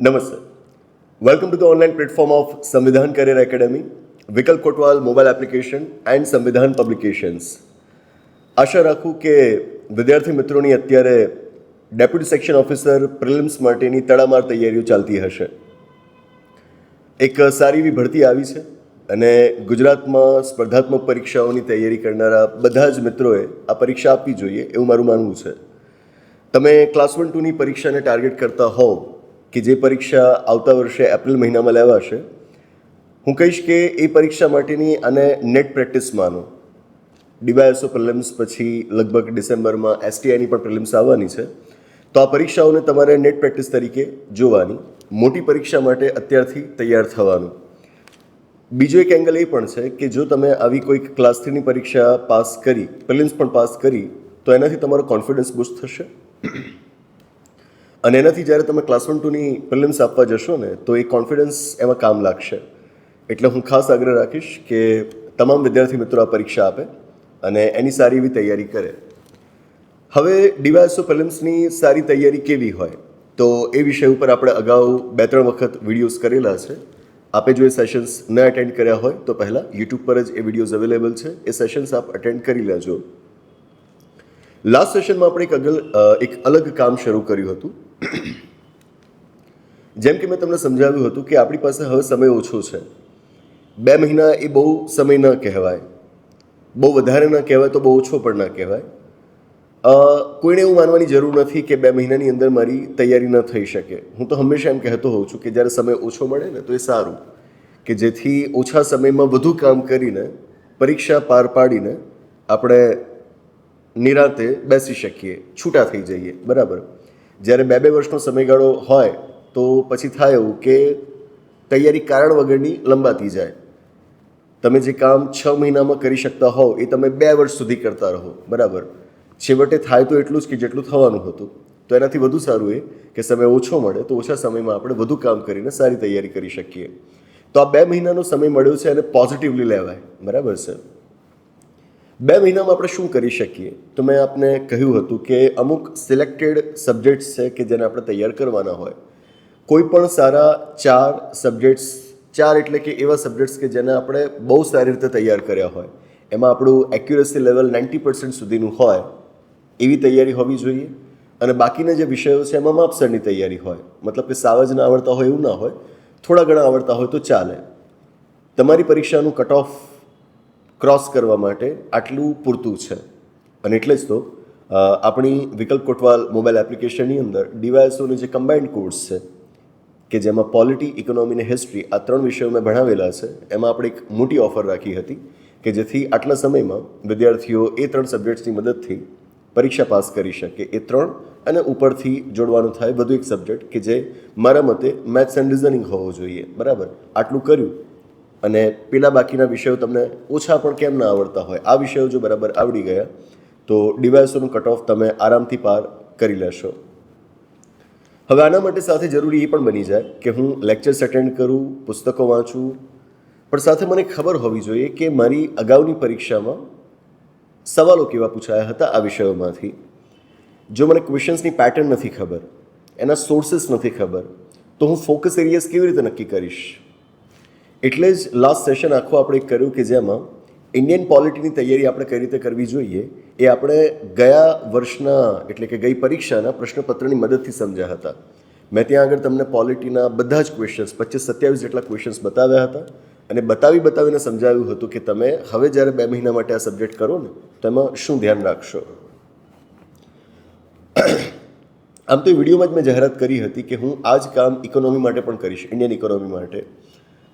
નમસ્તે welcome to the online platform of Samvidhan career academy Vikalp Kotwal mobile application and Samvidhan publications આશા રાખું કે વિદ્યાર્થી મિત્રોની અત્યારે ડેપ્યુટી સેક્શન ઓફિસર પ્રિલિમ્સ માટેની તડામાર તૈયારીઓ ચાલતી હશે એક સારી એવી ભરતી આવી છે અને ગુજરાતમાં સ્પર્ધાત્મક પરીક્ષાઓની તૈયારી કરનારા બધા જ મિત્રોએ આ પરીક્ષા આપવી જોઈએ એવું મારું માનવું છે તમે ક્લાસ વન ટુની પરીક્ષાને ટાર્ગેટ કરતા હોવ કે જે પરીક્ષા આવતા વર્ષે એપ્રિલ મહિનામાં લેવાશે, હું કહીશ કે એ પરીક્ષા માટેની આને નેટ પ્રેક્ટિસ માનો. ડીવાયએસઓ પ્રિલિમ્સ પછી લગભગ ડિસેમ્બરમાં એસટીઆઈની પણ પ્રિલિમ્સ આવવાની છે. તો આ પરીક્ષાઓને તમારે નેટ પ્રેક્ટિસ તરીકે જોવાની, મોટી પરીક્ષા માટે અત્યારથી તૈયાર થવાનું. બીજો એક એંગલ એ પણ છે કે જો તમે આવી કોઈક ક્લાસ થ્રીની પરીક્ષા પાસ કરી પ્રિલિમ્સ પણ પાસ કરી, તો એનાથી તમારો કોન્ફિડન્સ બુસ્ટ થશે. અને એનાથી જ્યારે તમે ક્લાસ વન ટુની પ્રિલિમ્સ આપવા જશો ને, તો એ કોન્ફિડન્સ એમાં કામ લાગશે. એટલે હું ખાસ આગ્રહ રાખીશ કે તમામ વિદ્યાર્થી મિત્રો આ પરીક્ષા આપે અને એની સારી એવી તૈયારી કરે. હવે ડીવાયસો પ્રિલિમ્સની સારી તૈયારી કેવી હોય, તો એ વિષય ઉપર આપણે અગાઉ બે, ત્રણ વખત વિડીયોઝ કરેલા છે. આપે જો એ સેશન્સ ન અટેન્ડ કર્યા હોય, તો પહેલાં યુટ્યુબ પર જ એ વિડીયોઝ અવેલેબલ છે. એ સેશન્સ આપ અટેન્ડ કરી લેજો. લાસ્ટ સેશનમાં આપણે એક અગલ એક અલગ કામ શરૂ કર્યું હતું. જેમ કે મેં તમને સમજાવ્યું હતું કે આપણી પાસે હવે સમય ઓછો છે. બે મહિના એ બહુ સમય ન કહેવાય. બહુ વધારે ન કહેવાય તો બહુ ઓછો પણ ન કહેવાય. કોઈને એવું માનવાની જરૂર નથી કે બે મહિનાની અંદર મારી તૈયારી ન થઈ શકે. હું તો હંમેશા એમ કહેતો હોઉં છું કે જ્યારે સમય ઓછો મળે ને તો એ સારું. કે જેથી ઓછા સમયમાં વધુ કામ કરીને, પરીક્ષા પાર પાડીને આપણે નિરાતે બેસી શકીએ, છૂટા થઈ જઈએ. બરાબર? જ્યારે બે બે વર્ષનો સમયગાળો હોય તો પછી થાય એવું કે તૈયારી કારણ વગરની લંબાતી જાય. તમે જે કામ છ મહિનામાં કરી શકતા હોવ એ તમે બે વર્ષ સુધી કરતા રહો, બરાબર? છેવટે થાય તો એટલું જ કે જેટલું થવાનું હતું. તો એનાથી વધુ સારું એ કે સમય ઓછો મળે તો ઓછા સમયમાં આપણે વધુ કામ કરીને સારી તૈયારી કરી શકીએ. તો આ બે મહિનાનો સમય મળ્યો છે અને પોઝિટિવલી લેવાય, બરાબર છે? બે મહિનામાં આપણે શું કરી શકીએ? તો મેં આપને કહ્યું હતું કે અમુક સિલેક્ટેડ સબ્જેક્ટ્સ છે કે જેને આપણે તૈયાર કરવાના હોય. કોઈ પણ સારા ચાર સબ્જેક્ટ્સ ચાર એટલે કે એવા સબ્જેક્ટ્સ કે જેને આપણે બહુ સારી રીતે તૈયાર કર્યા હોય. એમાં આપણું એક્યુરસી લેવલ નાઇન્ટી પર્સન્ટ સુધીનું હોય, એવી તૈયારી હોવી જોઈએ. અને બાકીના જે વિષયો છે એમાં માપસરની તૈયારી હોય. મતલબ કે સાવ જ ના આવડતા હોય એવું ના હોય. થોડા ઘણા આવડતા હોય તો ચાલે. તમારી પરીક્ષાનું કટ ઓફ ક્રોસ કરવા માટે આટલું પૂરતું છે. અને એટલે જ તો આપણી વિકલ્પ કોટવાલ મોબાઈલ એપ્લિકેશનની અંદર ડીવાયએસઓની જે કમ્બાઇન્ડ કોર્સ છે, કે જેમાં પોલિટી ઇકોનોમી અને હિસ્ટ્રી આ ત્રણ વિષયો મેં ભણાવેલા છે, એમાં આપણે એક મોટી ઓફર રાખી હતી કે જેથી આટલા સમયમાં વિદ્યાર્થીઓ એ ત્રણ સબ્જેક્ટ્સની મદદથી પરીક્ષા પાસ કરી શકે. એ ત્રણ અને ઉપરથી જોડવાનું થાય વધુ એક સબ્જેક્ટ કે જે મારા મતે મેથ્સ એન્ડ રિઝનિંગ હોવો જોઈએ. બરાબર? આટલું કર્યું. અને પેલા બાકીના વિષયો તમને ઓછા પણ કેમ ના આવડતા હોય, આ વિષયો જો બરાબર આવડી ગયા, તો ડિવાઇસોનું કટ ઓફ તમે આરામથી પાર કરી લેશો. હવે આના માટે સાથે જરૂરી એ પણ બની જાય કે હું લેક્ચર્સ અટેન્ડ કરું, પુસ્તકો વાંચું, પણ સાથે મને ખબર હોવી જોઈએ કે મારી અગાઉની પરીક્ષામાં સવાલો કેવા પૂછાયા હતા આ વિષયોમાંથી. જો મને ક્વેશ્ચન્સની પેટર્ન નથી ખબર, એના સોર્સિસ નથી ખબર, તો હું ફોકસ એરિયાસ કેવી રીતે નક્કી કરીશ? એટલે જ લાસ્ટ સેશન આખું આપણે કર્યું કે જેમાં ઇન્ડિયન પોલિટીની તૈયારી આપણે કઈ રીતે કરવી જોઈએ એ આપણે ગયા વર્ષના એટલે કે ગઈ પરીક્ષાના પ્રશ્નપત્રની મદદથી સમજ્યા હતા. મેં ત્યાં આગળ તમને પોલિટીના બધા જ ક્વેશ્ચન્સ પચીસ સત્યાવીસ જેટલા ક્વેશ્ચન્સ બતાવ્યા હતા અને બતાવી બતાવીને સમજાવ્યું હતું કે તમે હવે જ્યારે બે મહિના માટે આ સબ્જેક્ટ કરો ને, તો એમાં શું ધ્યાન રાખશો? આમ તો વિડીયોમાં જ મેં જાહેરાત કરી હતી કે હું આ જ કામ ઇકોનોમી માટે પણ કરીશ ઇન્ડિયન ઇકોનોમી માટે.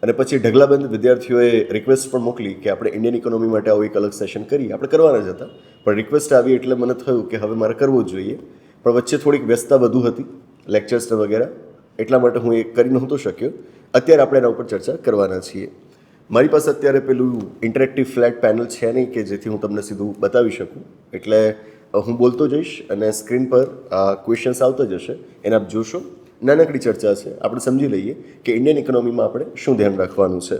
અને પછી ઢગલાબંધ વિદ્યાર્થીઓએ રિક્વેસ્ટ પણ મોકલી કે આપણે ઇન્ડિયન ઇકોનોમી માટે આવું એક અલગ સેશન કરીએ. આપણે કરવાના જ હતા. પણ રિક્વેસ્ટ આવી એટલે મને થયું કે હવે મારે કરવું જોઈએ. પણ વચ્ચે થોડીક વ્યસ્તતા વધુ હતી. લેક્ચર્સ વગેરે. એટલા માટે હું એ કરી નહોતો શક્યો. અત્યારે આપણે એના ઉપર ચર્ચા કરવાના છીએ. મારી પાસે અત્યારે પેલું ઇન્ટરેક્ટિવ ફ્લેટ પેનલ છે નહીં કે જેથી હું તમને સીધું બતાવી શકું. એટલે હું બોલતો જઈશ અને સ્ક્રીન પર આ ક્વેશ્ચન્સ આવતા જશે. એને આપ જોશો. નાનકડી ચર્ચા છે. આપણે સમજી લઈએ કે ઇન્ડિયન ઇકોનોમીમાં આપણે શું ધ્યાન રાખવાનું છે.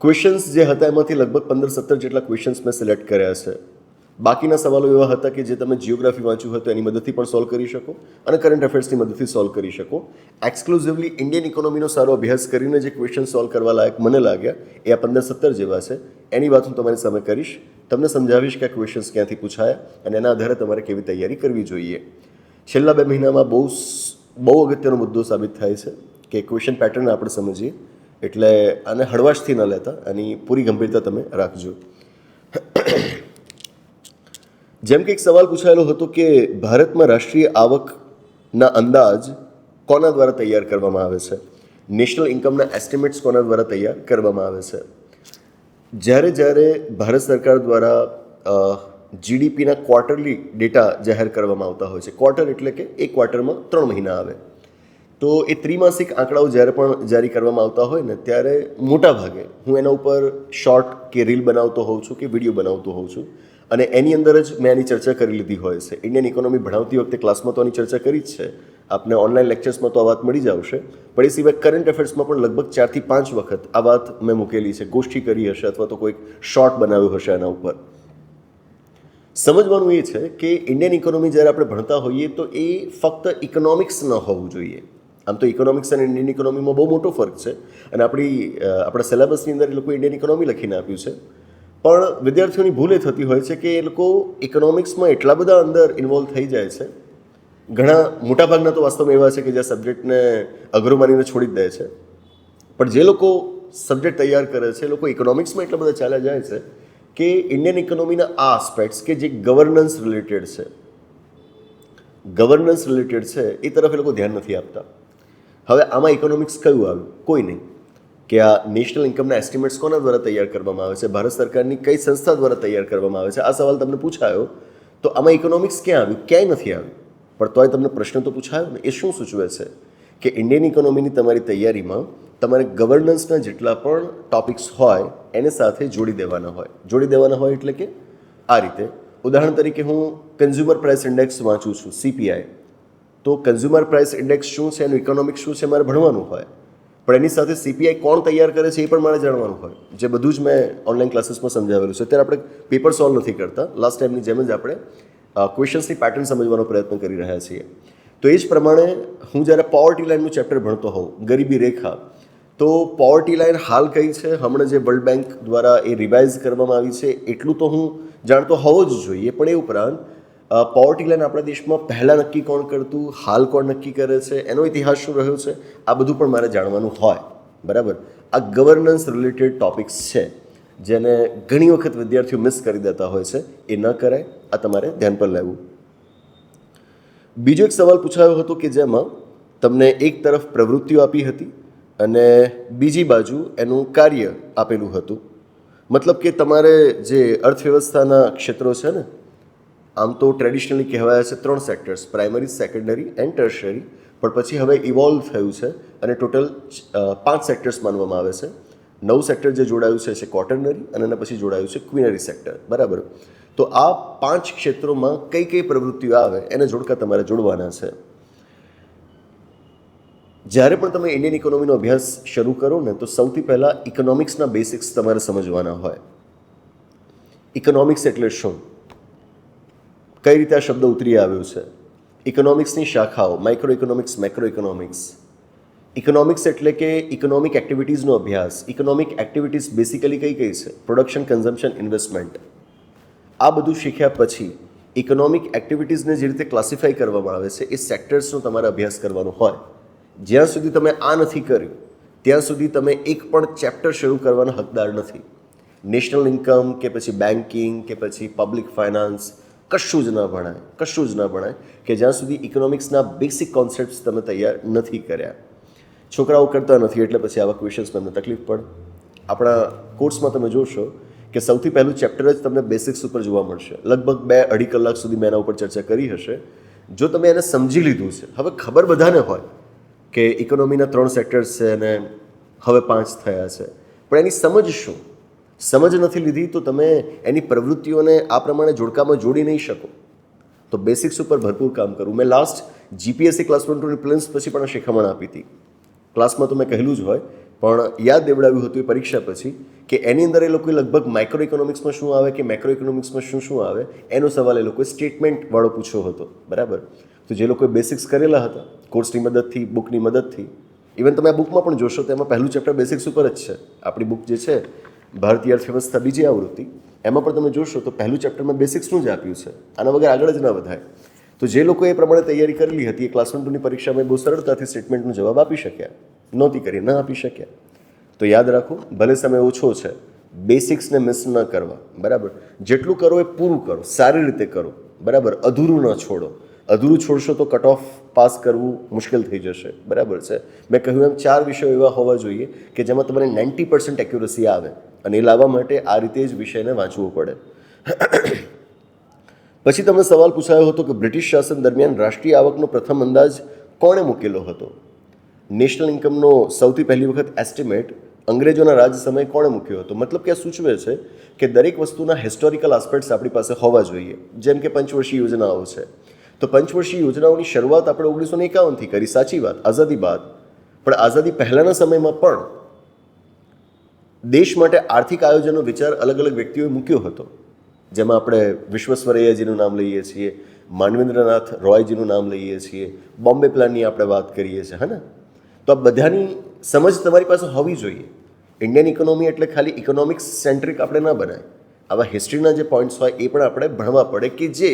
ક્વેશ્ચન્સ જે હતા એમાંથી લગભગ પંદર સત્તર જેટલા ક્વેશ્ચન્સ મેં સિલેક્ટ કર્યા છે. બાકીના સવાલો એવા હતા કે જે તમે જિયોગ્રાફી વાંચ્યું હોય તો એની મદદથી પણ સોલ્વ કરી શકો અને કરંટ અફેર્સની મદદથી સોલ્વ કરી શકો. એક્સક્લુઝિવલી ઇન્ડિયન ઇકોનોમીનો સારો અભ્યાસ કરીને જે ક્વેશ્ચન સોલ્વ કરવા લાયક મને લાગ્યા એ આ પંદર સત્તર જેવા છે. એની વાત હું તમારી સામે કરીશ. તમને સમજાવીશ કે આ ક્વેશ્ચન્સ ક્યાંથી પૂછાયા અને એના આધારે તમારે કેવી તૈયારી કરવી જોઈએ. છેલ્લા બે મહિનામાં બહુ બહુ અગત્યનો મુદ્દો સાબિત થાય છે કે ક્વેશ્ચન પેટર્ન આપણે સમજીએ. એટલે આને હળવાશથી ન લેતા, આની પૂરી ગંભીરતા તમે રાખજો. જેમ કે એક સવાલ પૂછાયેલો હતો કે ભારતમાં રાષ્ટ્રીય આવકના અંદાજ કોના દ્વારા તૈયાર કરવામાં આવે છે? નેશનલ ઇન્કમના એસ્ટિમેટ્સ કોના દ્વારા તૈયાર કરવામાં આવે છે? જ્યારે જ્યારે ભારત સરકાર દ્વારા જીડીપીના ક્વાર્ટરલી ડેટા જાહેર કરવામાં આવતા હોય છે. ક્વાર્ટર એટલે કે એક ક્વાર્ટરમાં ત્રણ મહિના આવે. તો એ ત્રિમાસિક આંકડાઓ જ્યારે પણ જારી કરવામાં આવતા હોય ને, ત્યારે મોટા ભાગે હું એના ઉપર શોર્ટ કે રીલ બનાવતો હોઉં છું કે વીડિયો બનાવતો હોઉં છું. અને એની અંદર જ મેં એની ચર્ચા કરી લીધી હોય છે. ઇન્ડિયન ઇકોનોમી ભણાવતી વખતે ક્લાસમાં તો આની ચર્ચા કરી જ છે. આપને ઓનલાઈન લેક્ચર્સમાં તો આ વાત મળી જ આવશે. પણ એ સિવાય કરંટ અફેર્સમાં પણ લગભગ ચારથી પાંચ વખત આ વાત મેં મૂકેલી છે. ગોષ્ઠી કરી હશે અથવા તો કોઈક શોર્ટ બનાવ્યો હશે એના ઉપર. સમજવાનું એ છે કે ઇન્ડિયન ઇકોનોમી જ્યારે આપણે ભણતા હોઈએ તો એ ફક્ત ઇકોનોમિક્સ ન હોવું જોઈએ. આમ તો ઇકોનોમિક્સ અને ઇન્ડિયન ઇકોનોમીમાં બહુ મોટો ફરક છે અને આપણી આપણા સિલેબસની અંદર એ લોકો ઇન્ડિયન ઇકોનોમી લખીને આપ્યું છે. પણ વિદ્યાર્થીઓની ભૂલ એ થતી હોય છે કે એ લોકો ઇકોનોમિક્સમાં એટલા બધા અંદર ઇન્વોલ્વ થઈ જાય છે. ઘણા મોટાભાગના તો વાસ્તવમાં એવા છે કે જે સબ્જેક્ટને અઘરો માનીને છોડી જ દે છે. પણ જે લોકો સબ્જેક્ટ તૈયાર કરે છે લોકો ઇકોનોમિક્સમાં એટલા બધા ચાલ્યા જાય છે કે ઇન્ડિયન ઇકોનોમીના આ આસ્પેક્ટ્સ કે જે ગવર્નન્સ રિલેટેડ છે. ગવર્નન્સ રિલેટેડ છે, એ તરફ એ લોકો ધ્યાન નથી આપતા. હવે આમાં ઇકોનોમિક્સ કયું આવ્યું? કોઈ નહીં. કે આ નેશનલ ઇન્કમના એસ્ટિમેટ્સ કોના દ્વારા તૈયાર કરવામાં આવે છે? ભારત સરકારની કઈ સંસ્થા દ્વારા તૈયાર કરવામાં આવે છે? આ સવાલ તમને પૂછાયો, તો આમાં ઇકોનોમિક્સ ક્યાં આવ્યું? ક્યાંય નથી આવ્યું. પણ તોય તમને પ્રશ્ન તો પૂછાયો ને, એ શું સૂચવે છે? કે ઇન્ડિયન ઇકોનોમીની તમારી તૈયારીમાં તમારે ગવર્નન્સના જેટલા પણ ટોપિક્સ હોય, એને સાથે જોડી દેવાના હોય. જોડી દેવાના હોય એટલે કે આ રીતે. ઉદાહરણ તરીકે હું કન્ઝ્યુમર પ્રાઇસ ઇન્ડેક્સ વાંચું છું સીપીઆઈ તો કન્ઝ્યુમર પ્રાઇસ ઇન્ડેક્સ શું છે, એનું ઇકોનોમિક્સ શું છે, મારે ભણવાનું હોય. પણ એની સાથે સીપીઆઈ કોણ તૈયાર કરે છે, એ પણ મારે જાણવાનું હોય. જે બધું જ મેં ઓનલાઈન ક્લાસીસમાં સમજાવેલું છે. અત્યારે આપણે પેપર સોલ્વ નથી કરતા. લાસ્ટ ટાઈમની જેમ જ આપણે ક્વેશ્ચન્સની પેટર્ન સમજવાનો પ્રયત્ન કરી રહ્યા છીએ. તો એ જ પ્રમાણે હું જ્યારે પોવર્ટી લાઇનનું ચેપ્ટર ભણતો હોઉં, ગરીબી રેખા તો પોવર્ટી લાઇન હાલ કઈ છે? હમણાં જે વર્લ્ડ બેંક દ્વારા એ રિવાઇઝ કરવામાં આવી છે, એટલું તો હું જાણતો હોવો જ જોઈએ. પણ એ ઉપરાંત પોવર્ટી લાઇન આપણા દેશમાં પહેલાં નક્કી કોણ કરતું, હાલ કોણ નક્કી કરે છે, એનો ઇતિહાસ શું રહ્યો છે, આ બધું પણ મારે જાણવાનું હોય. બરાબર? આ ગવર્નન્સ રિલેટેડ ટોપિક્સ છે, જેને ઘણી વખત વિદ્યાર્થીઓ મિસ કરી દેતા હોય છે, એ ન કરાય, આ તમારે ધ્યાન પર લેવું. બીજો એક સવાલ પૂછાયો હતો કે જેમાં તમને એક તરફ પ્રવૃત્તિઓ આપી હતી અને બીજી બાજુ એનું કાર્ય આપેલું હતું. મતલબ કે તમારે જે અર્થવ્યવસ્થાના ક્ષેત્રો છે ને, આમ તો ટ્રેડિશનલી કહેવાયા છે ત્રણ sectors primary secondary and tertiary પણ પછી હવે ઇવોલ્વ થયું છે અને ટોટલ પાંચ સેક્ટર્સ માનવામાં આવે છે. નવું સેક્ટર જે જોડાયું છે છે ક્વોટરનરી અને એના પછી જોડાયું છે ક્વિનરી સેક્ટર બરાબર? તો આ પાંચ ક્ષેત્રોમાં કઈ કઈ પ્રવૃત્તિઓ આવે, એને જોડકા તમારે જોડવાના છે. જ્યારે પણ તમે ઇન્ડિયન ઇકોનોમીનો અભ્યાસ શરૂ કરો ને, તો સૌથી પહેલાં ઇકોનોમિક્સના બેસિક્સ તમારે સમજવાના હોય. ઇકોનોમિક્સ એટલે શું? કઈ રીતે આ શબ્દ ઉતરી આવ્યો છે? ઇકોનોમિક્સની શાખાઓ micro economics macro economics economics એટલે કે ઇકોનોમિક એક્ટિવિટીઝનો અભ્યાસ. ઇકોનોમિક એક્ટિવિટીઝ બેસિકલી કઈ કઈ છે? પ્રોડક્શન કન્ઝમ્પશન ઇન્વેસ્ટમેન્ટ આ બધું શીખ્યા પછી ઇકોનોમિક એક્ટિવિટીઝને જે રીતે ક્લાસિફાઈ કરવામાં આવે છે, એ સેક્ટર્સનો તમારે અભ્યાસ કરવાનો હોય. જ્યાં સુધી તમે આ નથી કર્યું, ત્યાં સુધી તમે એક પણ ચેપ્ટર શરૂ કરવાના હકદાર નથી. નેશનલ ઇન્કમ કે પછી બેન્કિંગ કે પછી પબ્લિક ફાઇનાન્સ કશું જ ન ભણાય, કશું જ ન ભણાય કે જ્યાં સુધી ઇકોનોમિક્સના બેસિક કોન્સેપ્ટ્સ તમે તૈયાર નથી કર્યા. છોકરાઓ કરતા નથી એટલે પછી આવા ક્વેશ્ચન્સ તમને તકલીફ પડે. આપણા કોર્સમાં તમે જોશો કે સૌથી પહેલું ચેપ્ટર જ તમને બેસિક્સ ઉપર જોવા મળશે. લગભગ બે અઢી કલાક સુધી મેં એના ઉપર ચર્ચા કરી હશે. જો તમે એને સમજી લીધું છે. હવે ખબર બધાને હોય કે ઇકોનોમીના ત્રણ સેક્ટર્સ છે અને હવે પાંચ થયા છે. પણ એની સમજ શું? સમજ નથી લીધી તો તમે એની પ્રવૃત્તિઓને આ પ્રમાણે જોડકામાં જોડી નહીં શકો. તો બેસિક્સ ઉપર ભરપૂર કામ કરું. મેં last GPSC class one two plans પછી પણ શિખામણ આપી હતી. ક્લાસમાં તો મેં કહેલું જ હોય, પણ યાદ દેવડાવ્યું હતું એ પરીક્ષા પછી કે એની અંદર એ લોકોએ લગભગ માઇક્રો ઇકોનોમિક્સમાં શું આવે કે મેક્રો ઇકોનોમિક્સમાં શું શું આવે, એનો સવાલ એ લોકોએ સ્ટેટમેન્ટવાળો પૂછ્યો હતો. બરાબર? તો જે લોકોએ બેસિક્સ કરેલા હતા કોર્સની મદદથી બુકની મદદથી ઇવન તમે આ બુકમાં પણ જોશો તો એમાં પહેલું ચેપ્ટર બેસિક્સ ઉપર જ છે. આપણી બુક જે છે, ભારતીય અર્થવ્યવસ્થા બીજી આવૃત્તિ. એમાં પણ તમે જોશો તો પહેલું ચેપ્ટરમાં બેસિક્સનું જ આપ્યું છે. આના વગર આગળ જ ના વધાય. તો જે લોકોએ એ પ્રમાણે તૈયારી કરેલી હતી, એ ક્લાસ વન ટુની પરીક્ષામાં બહુ સરળતાથી સ્ટેટમેન્ટનો જવાબ આપી શક્યા. નહોતી કરી, ન આપી શક્યા. તો યાદ રાખો, ભલે સમય ઓછો છે બેસિક્સને મિસ ન કરવા, બરાબર? જેટલું કરો એ પૂરું કરો, સારી રીતે કરો, બરાબર? અધૂરું ન છોડો. અધૂરું છોડશો તો કટ ઓફ પાસ કરવું મુશ્કેલ થઈ જશે. બરાબર છે? મેં કહ્યું એમ ચાર વિષયો એવા હોવા જોઈએ કે જેમાં તમને નાઇન્ટી પર્સન્ટ એક્યુરસી આવે અને એ લાવવા માટે આ રીતે જ વિષયને વાંચવું પડે. પછી તમને સવાલ પૂછાયો હતો કે બ્રિટિશ શાસન દરમિયાન રાષ્ટ્રીય આવકનો પ્રથમ અંદાજ કોણે મૂકેલો હતો? નેશનલ ઇન્કમનો સૌથી પહેલી વખત એસ્ટિમેટ અંગ્રેજોના રાજ સમયે કોણે મૂક્યો હતો? મતલબ કે આ સૂચવે છે કે દરેક વસ્તુના હિસ્ટોરિકલ આસ્પેક્ટ્સ આપણી પાસે હોવા જોઈએ. જેમ કે પંચવર્ષીય યોજનાઓ છે. તો પંચવર્ષીય યોજનાઓની શરૂઆત આપણે ઓગણીસો ને એકાવનથી કરી. સાચી વાત, આઝાદી બાદ. પણ આઝાદી પહેલાંના સમયમાં પણ દેશ માટે આર્થિક આયોજનનો વિચાર અલગ અલગ વ્યક્તિઓએ મૂક્યો હતો. જેમાં આપણે વિશ્વેશ્વરૈયાજીનું નામ લઈએ છીએ, માનવેન્દ્રનાથ રોયજીનું નામ લઈએ છીએ, બોમ્બે પ્લાનની આપણે વાત કરીએ છીએ, હા ને? તો આ બધાની સમજ તમારી પાસે હોવી જોઈએ. ઇન્ડિયન ઇકોનોમી એટલે ખાલી ઇકોનોમિક્સ સેન્ટ્રિક આપણે ના બનાય. આવા હિસ્ટ્રીના જે પોઈન્ટ્સ હોય એ પણ આપણે ભણવા પડે કે જે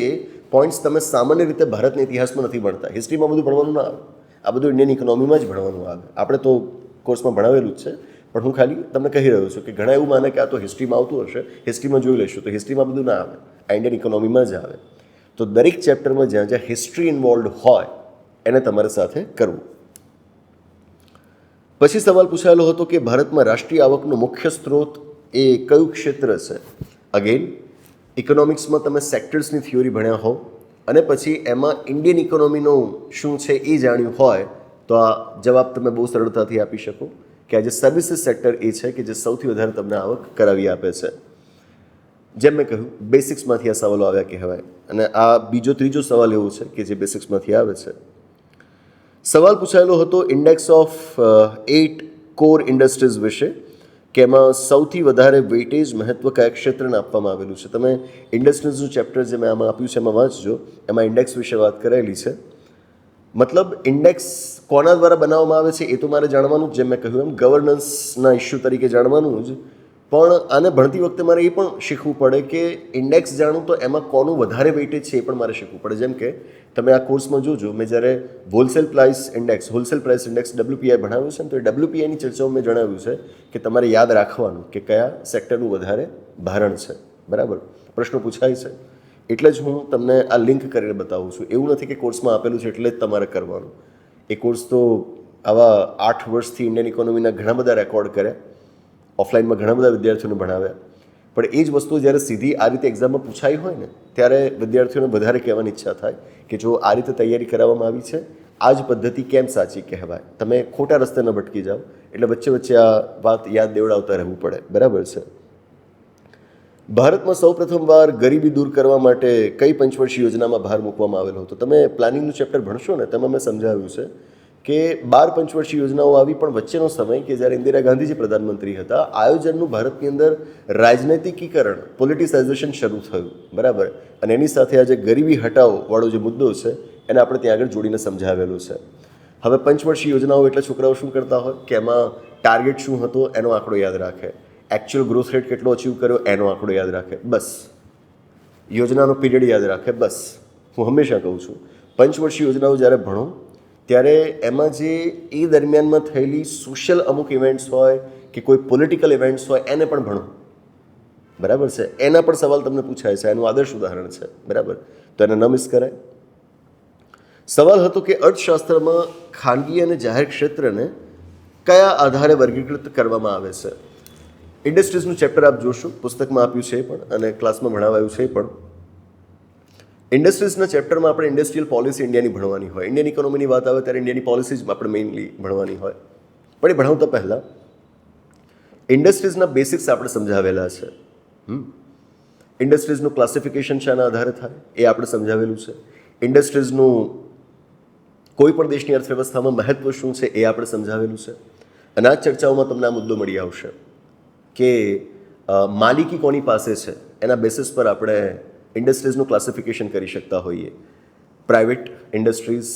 પોઈન્ટ્સ તમે સામાન્ય રીતે ભારતના ઇતિહાસમાં નથી ભણતા. હિસ્ટ્રીમાં બધું ભણવાનું ના આવે. આ બધું ઇન્ડિયન ઇકોનોમીમાં જ ભણવાનું આવે. આપણે તો કોર્સમાં ભણાવેલું જ છે. પણ હું ખાલી તમને કહી રહ્યો છું કે ઘણા એવું માને કે આ તો હિસ્ટ્રીમાં આવતું હશે. હિસ્ટ્રીમાં જોઈ લઈશું. તો હિસ્ટ્રીમાં બધું ના આવે. આ ઇન્ડિયન ઇકોનોમીમાં જ આવે. તો દરેક ચેપ્ટરમાં જ્યાં જ્યાં હિસ્ટ્રી ઇન્વોલ્વ હોય, એને તમારે સાથે કરવું. પછી સવાલ પૂછાયેલો હતો કે ભારતમાં રાષ્ટ્રીય આવકનો મુખ્ય સ્ત્રોત એ કયું ક્ષેત્ર છે? અગેન ઇકોનોમિક્સમાં તમે સેક્ટર્સની થિયોરી ભણ્યા હો અને પછી એમાં ઇન્ડિયન ઇકોનોમીનું શું છે એ જાણ્યું હોય તો આ જવાબ તમે બહુ સરળતાથી આપી શકો કે આજે સર્વિસીસ સેક્ટર એ છે કે જે સૌથી વધારે તમને આવક કરાવી આપે છે. જેમ મેં કહ્યું બેસિક્સમાંથી આ સવાલો આવ્યા કહેવાય અને આ બીજો ત્રીજો સવાલ એવો છે કે જે બેસિક્સમાંથી આવે છે. સવાલ પૂછાયેલો હતો index of eight core industries વિશે. કે એમાં સૌથી વધારે વેઇટેજ મહત્વ કયા ક્ષેત્રને આપવામાં આવેલું છે. તમે ઇન્ડસ્ટ્રીઝનું ચેપ્ટર જે મેં આમાં આપ્યું છે, એમાં વાંચજો. એમાં ઇન્ડેક્સ વિશે વાત કરેલી છે. મતલબ ઇન્ડેક્સ કોના દ્વારા બનાવવામાં આવે છે એ તો મારે જાણવાનું જ, જેમ મેં કહ્યું એમ ગવર્નન્સના ઇસ્યુ તરીકે જાણવાનું જ. પણ આને ભણતી વખતે મારે એ પણ શીખવું પડે કે ઇન્ડેક્સ જાણું તો એમાં કોનું વધારે વેઇટેજ છે એ પણ મારે શીખવું પડે. જેમ કે તમે આ કોર્સમાં જોજો, મેં જ્યારે wholesale price index wholesale price index WPI ભણાવ્યું છે ને, તો એ ડબ્લ્યુપીઆઈની ચર્ચામાં મેં જણાવ્યું છે કે તમારે યાદ રાખવાનું કે કયા સેક્ટરનું વધારે ભારણ છે. બરાબર? પ્રશ્નો પૂછાય છે. એટલે જ હું તમને આ લિંક કરીને બતાવું છું. એવું નથી કે કોર્સમાં આપેલું છે એટલે જ તમારે કરવાનું. એ કોર્સ તો આવા આઠ વર્ષથી ઇન્ડિયન ઇકોનોમીના ઘણા બધા રેકોર્ડ કર્યા. ઓફલાઈનમાં ઘણા બધા વિદ્યાર્થીઓને ભણાવ્યા. પણ એ જ વસ્તુ જ્યારે સીધી આ રીતે એક્ઝામમાં પૂછાઈ હોય ને, ત્યારે વિદ્યાર્થીઓને વધારે કહેવાની ઈચ્છા થાય કે જો આ રીતે તૈયારી કરાવવામાં આવી છે, આ જ પદ્ધતિ કેમ સાચી કહેવાય? તમે ખોટા રસ્તે ન ભટકી જાઓ, એટલે વચ્ચે વચ્ચે આ વાત યાદ દેવડાવતા રહેવું પડે. બરાબર છે? ભારતમાં સૌ પ્રથમવાર ગરીબી દૂર કરવા માટે કઈ પંચવર્ષીય યોજનામાં ભાર મૂકવામાં આવેલો હતો? તમે પ્લાનિંગનું ચેપ્ટર ભણશો ને, તેમાં મેં સમજાવ્યું છે કે બાર પંચવર્ષીય યોજનાઓ આવી, પણ વચ્ચેનો સમય કે જ્યારે ઇન્દિરા ગાંધીજી પ્રધાનમંત્રી હતા, આયોજનનું ભારતની અંદર રાજનૈતિકીકરણ પોલિટિસાઇઝેશન શરૂ થયું. બરાબર? અને એની સાથે આજે ગરીબી હટાવો વાળો જે મુદ્દો છે, એને આપણે ત્યાં આગળ જોડીને સમજાવેલું છે. હવે પંચવર્ષીય યોજનાઓ એટલે છોકરાઓ શું કરતા હોય? કે એમાં ટાર્ગેટ શું હતો, એનો આંકડો યાદ રાખે. એકચ્યુઅલ ગ્રોથ રેટ કેટલો અચીવ કર્યો, એનો આંકડો યાદ રાખે. બસ. યોજનાનો પીરિયડ યાદ રાખે. બસ. હું હંમેશા કહું છું, પંચવર્ષીય યોજનાઓ જ્યારે ભણો ત્યારે એમાં જે એ દરમિયાનમાં થયેલી સોશિયલ અમુક ઇવેન્ટ્સ હોય કે કોઈ પોલિટિકલ ઇવેન્ટ્સ હોય, એને પણ ભણો. બરાબર છે? એના પણ સવાલ તમને પૂછાય છે, એનું આદર્શ ઉદાહરણ છે. બરાબર? તો એને ન મિસ કરાય. સવાલ હતો કે અર્થશાસ્ત્રમાં ખાનગી અને જાહેર ક્ષેત્રને કયા આધારે વર્ગીકૃત કરવામાં આવે છે? ઇન્ડસ્ટ્રીઝનું ચેપ્ટર આપ જોશો. પુસ્તકમાં આપ્યું છે પણ અને ક્લાસમાં ભણાવાયું છે પણ. ઇન્ડસ્ટ્રીઝના ચેપ્ટરમાં આપણે ઇન્ડસ્ટ્રીયલ પોલિસી ઇન્ડિયાની ભણવાની હોય. ઇન્ડિયન ઇકોનોમીની વાત આવે ત્યારે ઇન્ડિયાની પોલિસી જ આપણે મેઇનલી ભણવાની હોય. પણ એ ભણાવતા પહેલાં ઇન્ડસ્ટ્રીઝના બેસિક્સ આપણે સમજાવેલા છે. ઇન્ડસ્ટ્રીઝનું ક્લાસિફિકેશન શાના આધારે થાય એ આપણે સમજાવેલું છે. ઇન્ડસ્ટ્રીઝનું કોઈ પણ દેશની અર્થવ્યવસ્થામાં મહત્ત્વ શું છે એ આપણે સમજાવેલું છે. અને આ ચર્ચાઓમાં તમને આ મુદ્દો મળી આવશે કે માલિકી કોની પાસે છે? એના બેસિસ પર આપણે ઇન્ડસ્ટ્રીઝનું ક્લાસિફિકેશન કરી શકતા હોઈએ. Private industries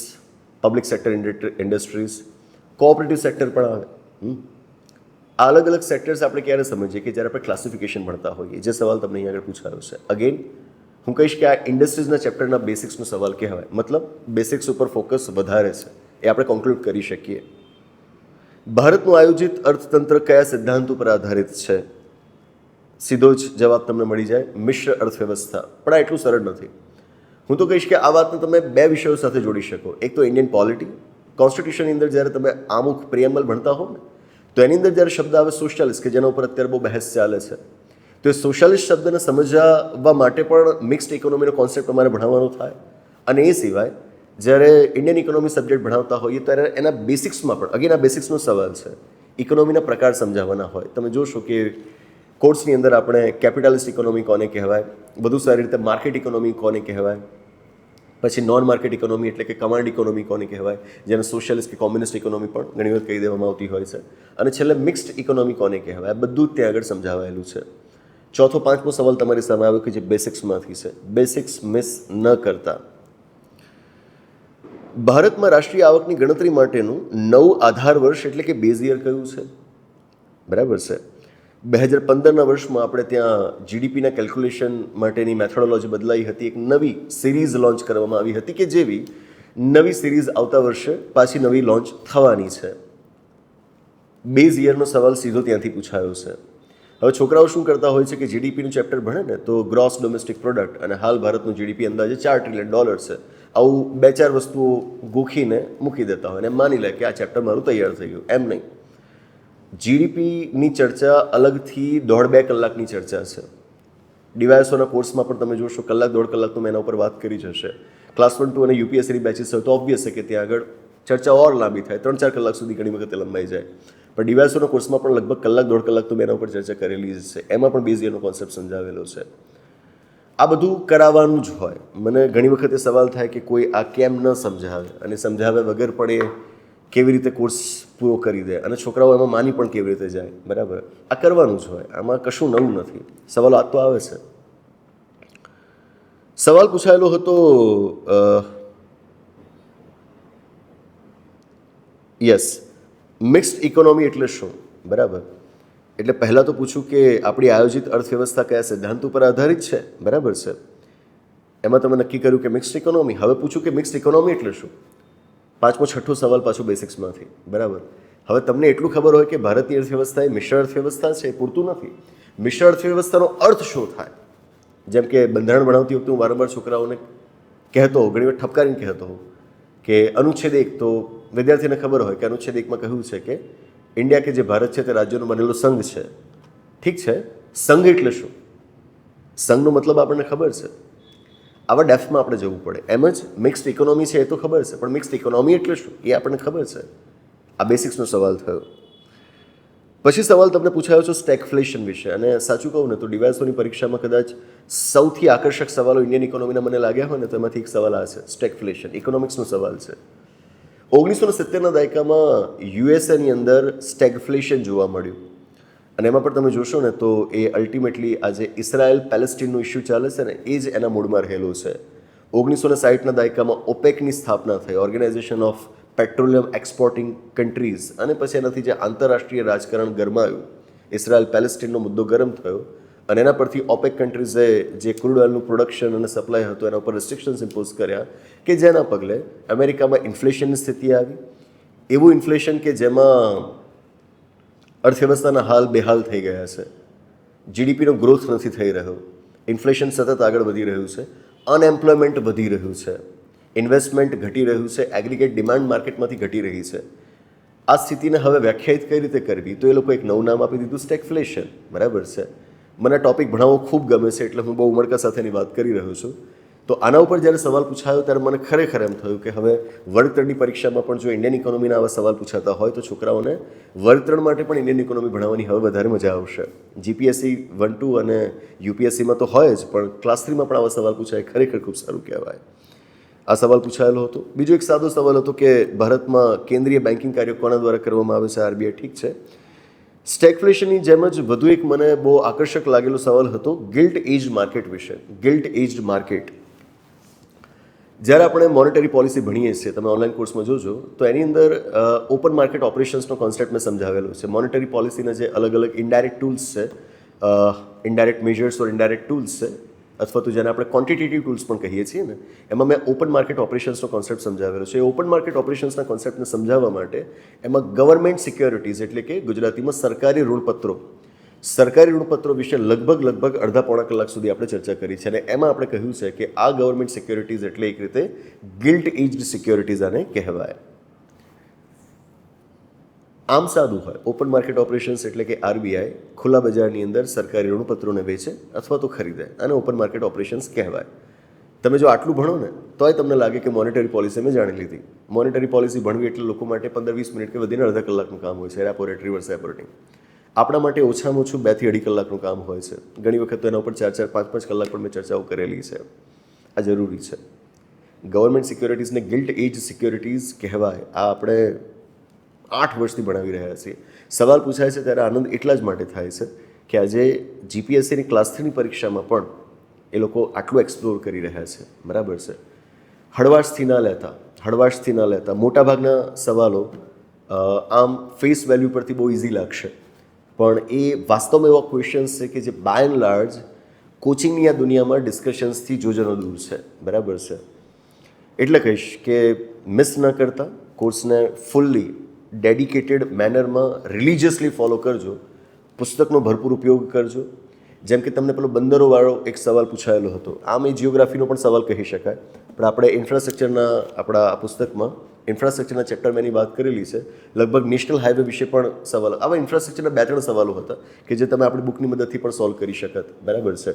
public sector industries cooperative sector પણ આવે. અલગ અલગ સેક્ટર્સ આપણે ક્યારે સમજીએ કે જ્યારે આપણે ક્લાસિફિકેશન ભણતા હોઈએ? જે સવાલ તમને અહીં આગળ પૂછાયો છે. અગેન હું કહીશ કે આ ઇન્ડસ્ટ્રીઝના ચેપ્ટરના બેસિક્સનો સવાલ કહેવાય. મતલબ બેસિક્સ ઉપર ફોકસ વધારે છે. એ આપણે કોન્ક્લુડ કરી શકીએ. ભારતનું આયોજિત અર્થતંત્ર કયા સિદ્ધાંત ઉપર આધારિત છે? સીધો જ જવાબ તમને મળી જાય, મિશ્ર અર્થવ્યવસ્થા. પણ આ એટલું સરળ નથી. હું તો કહીશ કે આ વાતને તમે બે વિષયો સાથે જોડી શકો. એક તો ઇન્ડિયન પોલિટી કોન્સ્ટિટ્યુશનની અંદર જ્યારે તમે આમુખ પ્રિયમ્બલ ભણતા હો ને, તો એની અંદર જ્યારે શબ્દ આવે સોશિયાલિસ્ટ કે જેના ઉપર અત્યારે બહુ બહેસ ચાલે છે, તો એ સોશિયાલિસ્ટ શબ્દને સમજાવવા માટે પણ મિક્સ્ડ ઇકોનોમીનો કોન્સેપ્ટ અમારે ભણાવવાનો થાય. અને એ સિવાય, જ્યારે ઇન્ડિયન ઇકોનોમી સબ્જેક્ટ ભણાવતા હોઈએ, ત્યારે એના બેસિક્સમાં પણ, અગેન આ બેસિક્સનો સવાલ છે ઇકોનોમીના પ્રકાર સમજાવવાના હોય. તમે જોશો કે કોર્સની અંદર આપણે કેપિટાલિસ્ટ ઇકોનોમી કોને કહેવાય? વધુ સારી રીતે માર્કેટ ઇકોનોમી કોને કહેવાય? પછી નોન માર્કેટ ઇકોનોમી એટલે કે કમાન્ડ ઇકોનોમી કોને કહેવાય? જેને સોશિયલિસ્ટ કે કોમ્યુનિસ્ટ ઇકોનોમી પણ ઘણી વખત કહી દેવામાં આવતી હોય છે. અને છેલ્લે મિક્સ્ડ ઇકોનોમી કોને કહેવાય? બધું જ ત્યાં આગળ સમજાવાયેલું છે. ચોથો, પાંચમો સવાલ તમારી સામે આવ્યો કે જે બેસિક્સમાંથી છે. બેસિક્સ મિસ ન કરતા. ભારતમાં રાષ્ટ્રીય આવકની ગણતરી માટેનું નવું આધાર વર્ષ એટલે કે બેઝ યર કયું છે? બરાબર છે. બે હજાર પંદરના વર્ષમાં આપણે ત્યાં જીડીપીના કેલ્ક્યુલેશન માટેની મેથોડોલોજી બદલાઈ હતી. એક નવી સિરીઝ લોન્ચ કરવામાં આવી હતી કે જેવી નવી સિરીઝ આવતા વર્ષે પાછી નવી લોન્ચ થવાની છે. બેઝ યરનો સવાલ સીધો ત્યાંથી પૂછાયો છે. હવે છોકરાઓ શું કરતા હોય છે કે જીડીપીનું ચેપ્ટર ભણે ને તો ગ્રોસ ડોમેસ્ટિક પ્રોડક્ટ અને હાલ ભારતનું જીડીપી અંદાજે ચાર ટ્રિલિયન ડોલર છે. આવું બે ચાર વસ્તુઓ ગોખીને મૂકી દેતા હોય અને માની લે કે આ ચેપ્ટર મારું તૈયાર થઈ ગયું. એમ નહીં. જીડીપીની ચર્ચા અલગથી દોઢ બે કલાકની ચર્ચા છે. ડીવાયએસઓના કોર્સમાં પણ તમે જોશો કલાક દોઢ કલાક તો મેં એના ઉપર વાત કરી જ હશે. ક્લાસ વન ટુ અને યુપીએસસીની બેચીસ હોય તો ઓબ્વિયસ છે કે ત્યાં આગળ ચર્ચા ઓર લાંબી થાય. ત્રણ ચાર કલાક સુધી ઘણી વખતે લંબાઈ જાય. પણ ડીવાયસોના કોર્સમાં પણ લગભગ કલાક દોઢ કલાક તો મેં એના ઉપર ચર્ચા કરેલી જ છે. એમાં પણ બેઝિયરનો કોન્સેપ્ટ સમજાવેલો છે. આ બધું કરાવવાનું જ હોય. મને ઘણી વખતે સવાલ થાય કે કોઈ આ કેમ ન સમજાવે? અને સમજાવ્યા વગર પણ એ કેવી રીતે કોર્સ પૂરો કરી દે અને છોકરાઓ એમાં માની પણ કેવી રીતે જાય? બરાબર? આ કરવાનું જ હોય. આમાં કશું નવું નથી. સવાલ આ તો આવે છે. સવાલ પૂછાયેલો હતો યસ મિક્સ્ડ ઇકોનોમી એટલે શું? બરાબર? એટલે પહેલાં તો પૂછું કે આપણી આયોજિત અર્થવ્યવસ્થા કયા સિદ્ધાંત ઉપર આધારિત છે? બરાબર છે. એમાં તમે નક્કી કર્યું કે મિક્સ્ડ ઇકોનોમી હવે પૂછું કે મિક્સ્ડ ઇકોનોમી એટલે શું? પાંચમો, છઠ્ઠો સવાલ પાછું બેસિક્સમાંથી. બરાબર? હવે તમને એટલું ખબર હોય કે ભારતીય અર્થવ્યવસ્થા એ મિશ્ર અર્થવ્યવસ્થા છે એ પૂરતું નથી. મિશ્ર અર્થવ્યવસ્થાનો અર્થ શું થાય? જેમ કે બંધારણ ભણાવતી વખતે હું વારંવાર છોકરાઓને કહેતો હોઉં, ઘણી વાર ઠપકારીને કહેતો હોઉં કે અનુચ્છેદ એક તો વિદ્યાર્થીને ખબર હોય કે અનુચ્છેદ એકમાં કહ્યું છે કે ઇન્ડિયા કે જે ભારત છે તે રાજ્યોનો બનેલો સંઘ છે. ઠીક છે? સંઘ એટલે શું? સંઘનો મતલબ આપણને ખબર છે. આવા ડેફમાં આપણે જવું પડે. એમ જ મિક્સ્ડ ઇકોનોમી છે એ તો ખબર છે. પણ મિક્સ્ડ ઇકોનોમી એટલે શું? એ આપણને ખબર છે. આ બેસિક્સનો સવાલ થયો. પછી સવાલ તમને પૂછાયો છે સ્ટેગફ્લેશન વિશે. અને સાચું કહું ને તો ડિવાઇસોની પરીક્ષામાં કદાચ સૌથી આકર્ષક સવાલો ઇન્ડિયન ઇકોનોમીના મને લાગ્યા હોય ને તો એમાંથી એક સવાલ આ છે. સ્ટેગફ્લેશન ઇકોનોમિક્સનો સવાલ છે. ઓગણીસો સિત્તેરના દાયકામાં યુએસએની અંદર સ્ટેગફ્લેશન જોવા મળ્યું. અને એમાં પણ તમે જોશો ને તો એ અલ્ટિમેટલી આજે ઇઝરાયલ પેલેસ્ટીનનો ઇસ્યુ ચાલે છે ને, એ જ એના મૂળમાં રહેલો છે. ઓગણીસો ને સાઠના દાયકામાં ઓપેકની સ્થાપના થઈ organisation of petroleum exporting countries અને પછી એનાથી જે આંતરરાષ્ટ્રીય રાજકારણ ગરમાયું ઇઝરાયલ પેલેસ્ટીનનો મુદ્દો ગરમ થયો અને એના પરથી ઓપેક કન્ટ્રીઝે જે ક્રૂડ ઓઇલનું પ્રોડક્શન અને સપ્લાય હતું, એના ઉપર રિસ્ટ્રિક્શન્સ ઇમ્પોઝ કર્યા કે જેના પગલે અમેરિકામાં ઇન્ફ્લેશનની સ્થિતિ આવી. એવું ઇન્ફ્લેશન કે જેમાં અર્થવ્યવસ્થાના હાલ બેહાલ થઈ ગયા છે. જીડીપીનો ગ્રોથ નથી થઈ રહ્યો. ઇન્ફ્લેશન સતત આગળ વધી રહ્યું છે. અનએમ્પ્લોયમેન્ટ વધી રહ્યું છે. ઇન્વેસ્ટમેન્ટ ઘટી રહ્યું છે. એગ્રીગેટ ડિમાન્ડ માર્કેટમાંથી ઘટી રહી છે. આ સ્થિતિને હવે વ્યાખ્યાયિત કઈ રીતે કરવી? તો એ લોકો એક નવું નામ આપી દીધું સ્ટેગફ્લેશન બરાબર છે. મને ટોપિક ભણાવવો ખૂબ ગમે છે, એટલે હું બહુ ઉમળકા સાથેની વાત કરી રહ્યો છું. તો આના ઉપર જ્યારે સવાલ પૂછાયો ત્યારે મને ખરેખર એમ થયું કે હવે વર્ગ પરીક્ષામાં પણ જો ઇન્ડિયન ઇકોનોમીના આવા સવાલ પૂછાતા હોય તો છોકરાઓને વર્ગ માટે પણ ઇન્ડિયન ઇકોનોમી ભણાવવાની હવે વધારે મજા આવશે. જીપીએસસી વન ટુ અને યુપીએસસીમાં તો હોય જ, પણ ક્લાસ થ્રીમાં પણ આવા સવાલ પૂછાય ખરેખર ખૂબ સારું કહેવાય. આ સવાલ પૂછાયેલો હતો. બીજો એક સાદો સવાલ હતો કે ભારતમાં કેન્દ્રીય બેન્કિંગ કાર્ય કોના દ્વારા કરવામાં આવે છે? આરબીઆઈ ઠીક છે? સ્ટેગફ્લેશનની જેમ જ વધુ એક મને બહુ આકર્ષક લાગેલો સવાલ હતો ગિલ્ટ એજ માર્કેટ વિશે. ગિલ્ટ એજ્ડ માર્કેટ જ્યારે આપણે મોનેટરી પોલિસી ભણીએ છીએ, તમે ઓનલાઈન કોર્સમાં જોજો, તો એની અંદર ઓપન માર્કેટ ઓપરેશન્સનો કોન્સેપ્ટ મેં સમજાવેલો છે. મોનેટરી પોલિસીના જે અલગ અલગ ઇન્ડાયરેક્ટ ટૂલ્સ છે indirect measures or indirect tools છે, અથવા તો જેને આપણે ક્વોન્ટિટેટિવ ટૂલ્સ પણ કહીએ છીએ ને, એમાં મેં ઓપન માર્કેટ ઓપરેશન્સનો કોન્સેપ્ટ સમજાવેલો છે. એ ઓપન માર્કેટ ઓપરેશન્સના કોન્સેપ્ટને સમજાવવા માટે એમાં ગવર્મેન્ટ સિક્યોરિટીઝ એટલે કે ગુજરાતીમાં સરકારી ઋણપત્રો સરકારી ઋણપત્રો વિશે લગભગ લગભગ અડધા પોણા કલાક સુધી આપણે ચર્ચા કરી છે અને એમાં આપણે કહ્યું છે કે આ ગવર્મેન્ટ સિક્યોરિટીઝ એટલે એક રીતે ગિલ્ટ એજ્ડ સિક્યોરિટીઝ આને કહેવાય. આમ સાદું હોય. ઓપન માર્કેટ ઓપરેશન્સ એટલે કે આરબીઆઈ ખુલ્લા બજારની અંદર સરકારી ઋણપત્રોને વેચે અથવા તો ખરીદે અને ઓપન માર્કેટ ઓપરેશન્સ કહેવાય. તમે જો આટલું ભણો ને, તોય તમને લાગે કે મોનેટરી પોલિસી મેં જાણી લીધી. મોનેટરી પોલિસી ભણવી એટલે લોકો માટે પંદર વીસ મિનિટ કે વધીને અડધા કલાકનું કામ હોય છે repo rate reverse repo rating આપણા માટે ઓછામાં ઓછું બેથી અઢી કલાકનું કામ હોય છે. ઘણી વખત તો એના ઉપર ચાર ચાર, પાંચ પાંચ કલાક પણ મેં ચર્ચાઓ કરેલી છે. આ જરૂરી છે. ગવર્મેન્ટ સિક્યોરિટીઝને ગિલ્ટ એજ સિક્યોરિટીઝ કહેવાય. આ આપણે આઠ વર્ષથી ભણાવી રહ્યા છીએ. સવાલ પૂછાય છે ત્યારે આનંદ એટલા જ માટે થાય છે કે આજે જીપીએસસીની ક્લાસ થ્રીની પરીક્ષામાં પણ એ લોકો આટલું એક્સપ્લોર કરી રહ્યા છે. બરાબર છે? હળવાશથી ના લેતા હળવાશથી ના લેતા મોટાભાગના સવાલો આમ ફેસ વેલ્યુ પરથી બહુ ઇઝી લાગશે. પણ એ વાસ્તવમાં એવા ક્વેશ્ચન્સ છે કે જે બાય એન્ડ લાર્જ કોચિંગની આ દુનિયામાં ડિસ્કશન્સથી જોજનો દૂર છે. બરાબર છે? એટલે કહીશ કે મિસ ન કરતા કોર્સને ફૂલ્લી ડેડિકેટેડ મેનરમાં રિલિજિયસલી ફોલો કરજો. પુસ્તકનો ભરપૂર ઉપયોગ કરજો. જેમ કે તમને પેલો બંદરોવાળો એક સવાલ પૂછાયેલો હતો. આમ એ જીઓગ્રાફીનો પણ સવાલ કહી શકાય. પણ આપણે ઇન્ફ્રાસ્ટ્રક્ચરના આપણા આ પુસ્તકમાં ઇન્ફ્રાસ્ટ્રક્ચરના ચેપ્ટરમાં એની વાત કરેલી છે. લગભગ નેશનલ હાઈવે વિશે પણ સવાલ. આવા ઇન્ફ્રાસ્ટ્રક્ચરના બે ત્રણ સવાલો હતા કે જે તમે આપણી બુકની મદદથી પણ સોલ્વ કરી શકત. બરાબર છે?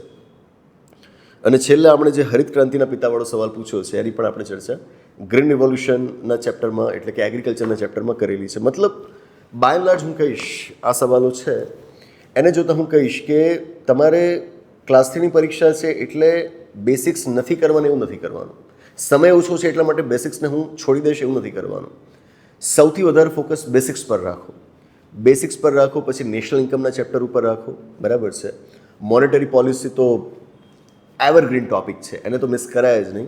અને છેલ્લે આપણે જે હરિત ક્રાંતિના પિતાવાળો સવાલ પૂછ્યો છે, એની પણ આપણે ચર્ચા ગ્રીન રિવોલ્યુશનના ચેપ્ટરમાં એટલે કે એગ્રીકલ્ચરના ચેપ્ટરમાં કરેલી છે. મતલબ બાય એન્ડ લાર્જ હું કહીશ, આ સવાલો છે. એને જોતાં હું કહીશ કે તમારે ક્લાસ થ્રીની પરીક્ષા છે એટલે બેસિક્સ નથી કરવાનું, એવું નથી કરવાનું. સમય ઓછો છે એટલા માટે બેસિક્સને હું છોડી દઈશ એવું નથી કરવાનું. સૌથી વધારે ફોકસ બેસિક્સ પર રાખો. બેસિક્સ પર રાખો, પછી નેશનલ ઇન્કમના ચેપ્ટર ઉપર રાખો. બરાબર છે? મોનેટરી પોલિસી તો એવરગ્રીન ટોપિક છે. એને તો મિસ કરાય જ નહીં.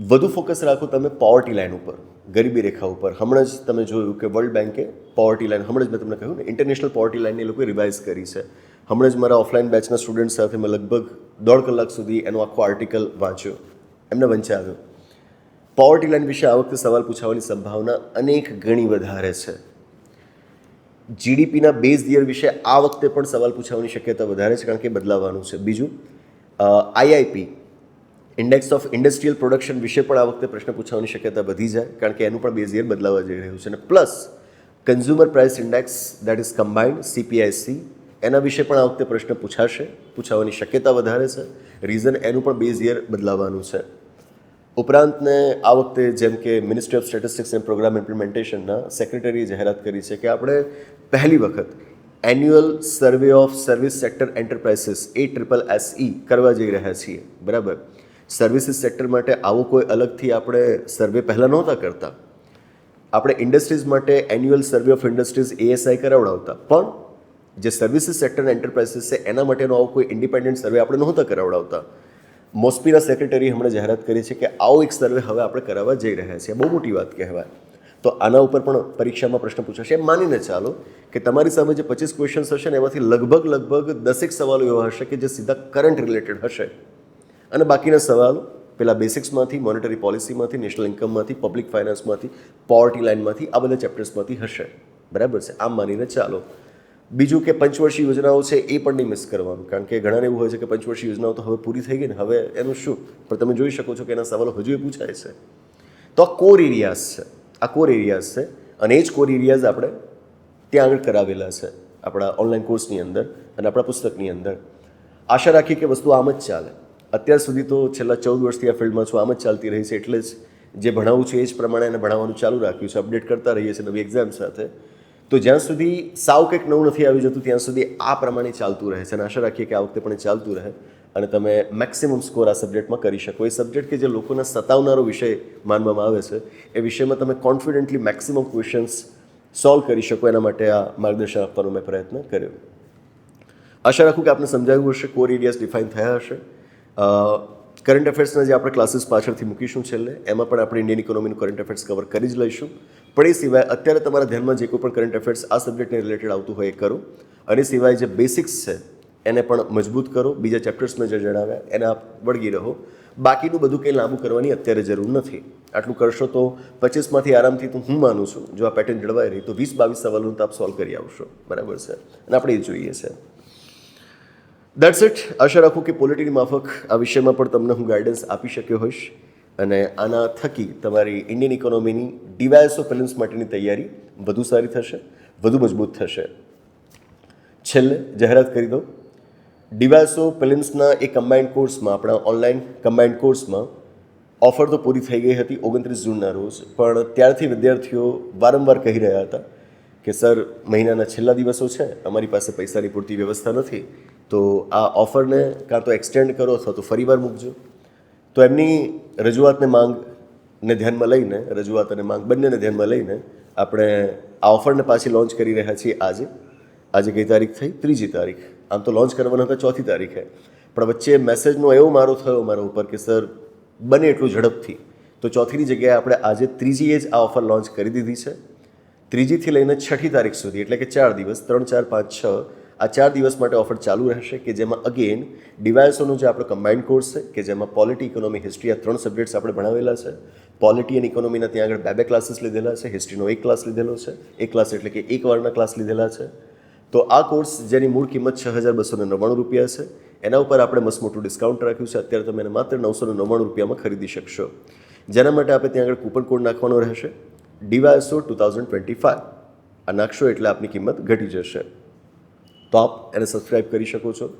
વધુ ફોકસ રાખો તમે પોવર્ટી લાઇન ઉપર, ગરીબી રેખા ઉપર. હમણાં જ તમે જોયું કે વર્લ્ડ બેન્કે પોવર્ટી લાઇન હમણાં જ મેં તમને કહ્યું ને ઇન્ટરનેશનલ પોવર્ટી લાઇનને એ લોકોએ રિવાઇઝ કરી છે. હમણાં જ મારા ઓફલાઈન બેચના સ્ટુડન્ટ સાથે મેં લગભગ દોઢ કલાક સુધી એનો આખો આર્ટિકલ વાંચ્યો. એમને વંચાવ્યો પોવર્ટી લાઇન વિશે આ વખતે સવાલ પૂછાવાની સંભાવના અનેક ગણી વધારે છે. જીડીપીના બેઝ યર વિશે આ વખતે પણ સવાલ પૂછાવાની શક્યતા વધારે છે કારણ કે બદલાવાનું છે. બીજું IIP index of industrial production વિશે પણ આ વખતે પ્રશ્ન પૂછવાની શક્યતા વધી જાય કારણ કે એનું પણ બેઝ યર બદલાવા જઈ રહ્યું છે અને plus consumer price index that is combined CPIC એના વિશે પણ આ વખતે પ્રશ્ન પૂછાશે, પૂછાવાની શક્યતા વધારે છે. રીઝન એનું પણ બેઝ યર બદલાવાનું છે. ઉપરાંતને આ વખતે જેમ કે ministry of statistics and programme ઇમ્પ્લિમેન્ટેશનના સેક્રેટરીએ જાહેરાત કરી છે કે આપણે પહેલી વખત annual survey of service sector enterprises A triple SE કરવા જઈ રહ્યા છીએ. બરાબર? સર્વિસીસ સેક્ટર માટે આવો કોઈ અલગથી આપણે સર્વે પહેલાં નહોતા કરતા. આપણે ઇન્ડસ્ટ્રીઝ માટે annual survey of industries ASI કરાવડાવતા. પણ જે સર્વિસીસ સેક્ટર એન્ટરપ્રાઇઝીસ છે, એના માટેનો આવો કોઈ ઇન્ડિપેન્ડન્ટ સર્વે આપણે નહોતા કરાવડાવતા. મોસ્પીના સેક્રેટરી હમણાં જાહેરાત કરી છે કે આવો એક સર્વે હવે આપણે કરાવવા જઈ રહ્યા છીએ. બહુ મોટી વાત કહેવાય. તો આના ઉપર પણ પરીક્ષામાં પ્રશ્ન પૂછાશે. એમ માનીને ચાલો કે તમારી સામે જે પચીસ ક્વેશ્ચન્સ હશે ને એમાંથી લગભગ લગભગ દસેક સવાલો એવા હશે કે જે સીધા કરંટ રિલેટેડ હશે. અને બાકીના સવાલો પેલા બેસિક્સમાંથી મોનેટરી પોલિસીમાંથી નેશનલ ઇન્કમમાંથી પબ્લિક ફાઇનાન્સમાંથી પોવર્ટી લાઇનમાંથી આ બધા ચેપ્ટર્સમાંથી હશે. બરાબર છે? આમ માનીને ચાલો બીજું કે પંચવર્ષી યોજનાઓ છે એ પણ નહીં મિસ કરવાનું. કારણ કે ઘણાને એવું હોય છે કે પંચવર્ષી યોજનાઓ તો હવે પૂરી થઈ ગઈ ને. હવે એનું શું? પણ તમે જોઈ શકો છો કે એના સવાલો હજુ એ પૂછાય છે. તો આ કોર એરિયાઝ છે. આ કોર એરિયાઝ છે. અને એ જ કોર એરિયાઝ આપણે ત્યાં આગળ કરાવેલા છે. આપણા ઓનલાઈન કોર્સની અંદર અને આપણા પુસ્તકની અંદર. આશા રાખીએ કે વસ્તુ આમ જ ચાલે. અત્યાર સુધી તો છેલ્લા ચૌદ વર્ષથી આ ફિલ્ડમાં છું. આમ જ ચાલતી રહી છે. એટલે જ જે ભણાવું છે એ જ પ્રમાણે એને ભણાવવાનું ચાલુ રાખ્યું છે. અપડેટ કરતા રહીએ છીએ નવી એક્ઝામ સાથે. તો જ્યાં સુધી સાવ કંઈક નવું નથી આવી જતું, ત્યાં સુધી આ પ્રમાણે ચાલતું રહે છે અને આશા રાખીએ કે આ વખતે પણ ચાલતું રહે અને તમે મેક્સિમમ સ્કોર આ સબ્જેક્ટમાં કરી શકો. એ સબ્જેક્ટ કે જે લોકોને સતાવનારો વિષય માનવામાં આવે છે, એ વિષયમાં તમે કોન્ફિડન્ટલી મેક્સિમમ ક્વેશ્ચન્સ સોલ્વ કરી શકો. એના માટે આ માર્ગદર્શન આપવાનો મેં પ્રયત્ન કર્યો. આશા રાખું કે આપને સમજાવ્યું હશે કોર એરિયાઝ ડિફાઇન થયા હશે. કરંટ અફેર્સના જે આપણે ક્લાસીસ પાછળથી મૂકીશું છેલ્લે, એમાં પણ આપણે ઇન્ડિયન ઇકોનોમીનું કરંટ અફેર્સ કવર કરી જ લઈશું. પણ એ સિવાય અત્યારે તમારા ધ્યાનમાં જે કોઈ પણ કરંટ અફેર્સ આ સબ્જેક્ટને રિલેટેડ આવતું હોય એ કરો. અને સિવાય જે બેસિક્સ છે, એને પણ મજબૂત કરો. બીજા ચેપ્ટર્સ મેં જે જણાવ્યા, એને આપ વળગી રહો. બાકીનું બધું કંઈ લાંબુ કરવાની અત્યારે જરૂર નથી. આટલું કરશો તો પચીસમાંથી આરામથી તો હું માનું છું, જો આ પેટર્ન જળવાઈ રહી, તો વીસ બાવીસ સવાલોનું તો આપ સોલ્વ કરી આવશો. બરાબર છે? અને આપણે એ જોઈએ છે. દેટ્સ ઇટ આશા રાખું કે પોલિટીની માફક આ વિષયમાં પણ તમને હું ગાઈડન્સ આપી શક્યો હોઈશ. અને આના થકી તમારી ઇન્ડિયન ઇકોનોમીની ડિવાઇસો ફિલ્મ્સ માટેની તૈયારી વધુ સારી થશે, વધુ મજબૂત થશે. છેલ્લે જાહેરાત કરી દઉં. ડિવાઇસો ફિલ્મ્સના એ કમ્બાઇન્ડ કોર્સમાં આપણા ઓનલાઈન કમ્બાઇન્ડ કોર્સમાં ઓફર તો પૂરી થઈ ગઈ હતી ઓગણત્રીસ જૂનના રોજ. પણ ત્યારથી વિદ્યાર્થીઓ વારંવાર કહી રહ્યા હતા કે, સર, મહિનાના છેલ્લા દિવસો છે. અમારી પાસે પૈસાની પૂરતી વ્યવસ્થા નથી. તો આ ઓફરને કાં તો એક્સટેન્ડ કરો અથવા તો ફરીવાર મૂકજો. તો એમની રજૂઆતને માંગને ધ્યાનમાં લઈને, રજૂઆત અને માંગ બંનેને ધ્યાનમાં લઈને આપણે આ ઓફરને પાછી લોન્ચ કરી રહ્યા છીએ આજે. આજે કઈ તારીખ થઈ? ત્રીજી તારીખ. આમ તો લોન્ચ કરવાના હતા, ચોથી તારીખે. પણ વચ્ચે મેસેજનો એવો મારો થયો મારા ઉપર કે, સર, બને એટલું ઝડપથી. તો ચોથીની જગ્યાએ આપણે આજે ત્રીજીએ જ આ ઓફર લોન્ચ કરી દીધી છે. ત્રીજીથી લઈને છઠ્ઠી તારીખ સુધી, એટલે કે ચાર દિવસ, ત્રણ, ચાર, પાંચ, છ આ ચાર દિવસ માટે ઓફર ચાલુ રહેશે કે જેમાં અગેન ડિવાઇસોનો જે આપણો કમ્બાઇન્ડ કોર્સ છે, કે જેમાં પોલિટી ઇકોનોમી હિસ્ટ્રી આ ત્રણ સબ્જેક્ટ્સ આપણે ભણાવેલા છે. પોલિટી અને ઇકોનોમીના ત્યાં આગળ બે બે ક્લાસીસ લીધેલા છે. હિસ્ટ્રીનો એક ક્લાસ લીધેલો છે. એક ક્લાસ એટલે કે એક વારના ક્લાસ લીધેલા છે. તો આ કોર્સ જેની મૂળ કિંમત છ હજાર બસો નવ્વાણું રૂપિયા છે. એના ઉપર આપણે મસ્ત મોટું ડિસ્કાઉન્ટ રાખ્યું છે. અત્યારે તમે એને માત્ર નવસો નવ્વાણું રૂપિયામાં ખરીદી શકશો. જેના માટે આપણે ત્યાં આગળ કૂપન કોડ નાખવાનો રહેશે. DYSO two thousand twenty five આ નાખશો એટલે આપની કિંમત ઘટી જશે. તો આપ એને સબસ્ક્રાઈબ કરી શકો છો.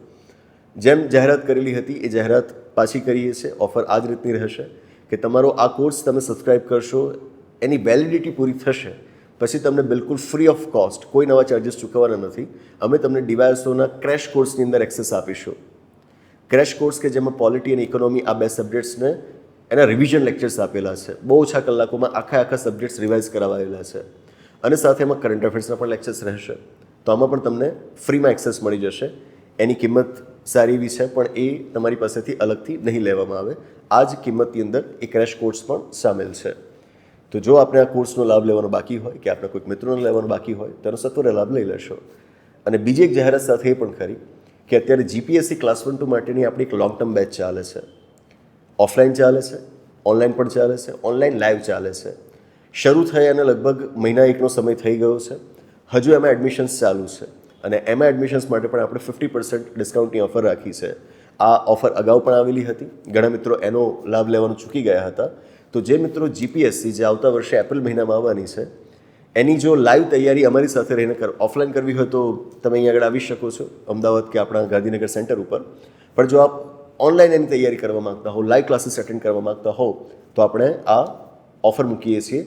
જેમ જાહેરાત કરેલી હતી, એ જાહેરાત પાછી કરીએ છીએ. ઓફર આ જ રીતની રહેશે કે તમારો આ કોર્સ તમે સબસ્ક્રાઈબ કરશો, એની વેલિડિટી પૂરી થશે. પછી તમને બિલકુલ ફ્રી ઓફ કોસ્ટ કોઈ નવા ચાર્જિસ ચૂકવવાના નથી. અમે તમને ડિવાઇસોના ક્રેશ કોર્સની અંદર એક્સેસ આપીશું. ક્રેશ કોર્સ કે જેમાં પોલિટી અને ઇકોનોમી આ બે સબ્જેક્ટ્સને એના રિવિઝન લેક્ચર્સ આપેલા છે. બહુ ઓછા કલાકોમાં આખા આખા સબ્જેક્ટ્સ રિવાઇઝ કરાવાયેલા છે. અને સાથે એમાં કરંટ અફેર્સના પણ લેક્ચર્સ રહેશે. તો આમાં પણ તમને ફ્રીમાં એક્સેસ મળી જશે. એની કિંમત સારી એવી છે, પણ એ તમારી પાસેથી અલગથી નહીં લેવામાં આવે. આ જ કિંમતની અંદર એ ક્રેશ કોર્સ પણ સામેલ છે. તો જો આપણે આ કોર્સનો લાભ લેવાનો બાકી હોય, કે આપણા કોઈક મિત્રોને લેવાનો બાકી હોય, તો એનો સત્વરે લાભ લઈ લેશો. અને બીજી એક જાહેરાત સાથે એ પણ ખરી, કે અત્યારે જીપીએસસી ક્લાસ વન ટુ માટેની આપણી એક લોંગ ટર્મ બેચ ચાલે છે. ઓફલાઈન ચાલે છે ઓનલાઈન પણ ચાલે છે ઓનલાઈન લાઈવ ચાલે છે. શરૂ થઈ અને લગભગ મહિના એકનો સમય થઈ ગયો છે. હજુ એમાં એડમિશન્સ ચાલુ છે. અને એમાં એડમિશન્સ માટે પણ આપણે ફિફ્ટી પર્સન્ટ ડિસ્કાઉન્ટની ઓફર રાખી છે. આ ઓફર અગાઉ પણ આવેલી હતી. ઘણા મિત્રો એનો લાભ લેવાનું ચૂકી ગયા હતા. તો જે મિત્રો જીપીએસસી જે આવતા વર્ષે એપ્રિલ મહિનામાં આવવાની છે, એની જો લાઈવ તૈયારી અમારી સાથે રહીને કર ઓફલાઈન કરવી હોય તો તમે અહીં આગળ આવી શકો છો. અમદાવાદ કે આપણા ગાંધીનગર સેન્ટર ઉપર. પણ જો આપ ઓનલાઈન એની તૈયારી કરવા માંગતા હો લાઈવ ક્લાસીસ અટેન્ડ કરવા માગતા હો, તો આપણે આ ઓફર મૂકીએ છીએ.